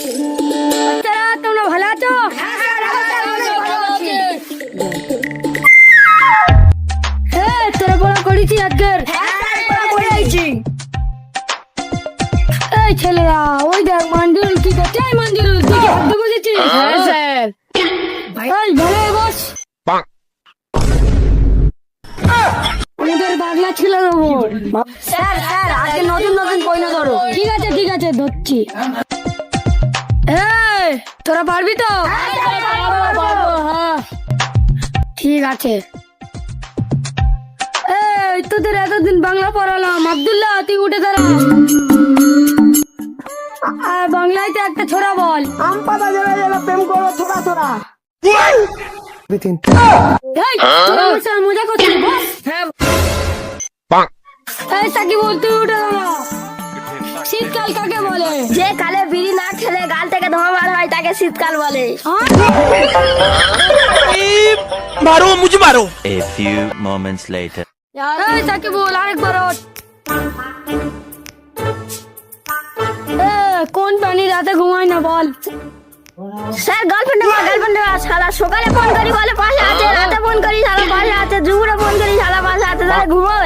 বাচ্চারা তোমরা ভালো আছো? হ্যাঁ তোরা পড়া করেছি আজকের। এই ছেলেরা ওই দেখ মঞ্জুরুল কি করছে? এই মঞ্জুরুল তুই হাত বুঝেছিস হ্যাঁ স্যার। এই ভালো বস। আমাদের বাগলা ছিল দেবো। স্যার স্যার আজকে নতুন নতুন পয়না ধরো। ঠিক আছে ঠিক আছে ধরছি। এই তোরা পারবি তো? হ্যাঁ। ঠিক আছে। এই তোদের এতদিন বাংলা পড়ালাম। আবদুল্লাহ তুই উঠে দাঁড়া। আর বাংলায় তো একটা ছোড়া বল। আম পাতা জেলা জেলা প্রেম করো মজা করছিস বস? এই সাকিব তুই উঠে দাঁড়া। শীতকাল কাকে বলে? যে কালে বিড়ি না খেলে গাল ধোঁয়াবার হয় তাকে শীতকাল বলে? হ্যাঁ? মারো মুঝে মারো। এ ফিউ মোমেন্টস লেটার এই তাকে বল আরেকবার কোন পানি রাতে ঘুমায় না বল? স্যার গার্লফ্রেন্ড আমার গার্লফ্রেন্ড সারা সকালে ফোন করি বলে পাশে আছে রাতে ফোন করি সারা পাশে আছে দুপুরে ফোন করি সারা পাশে আছে তাহলে ঘুমাও।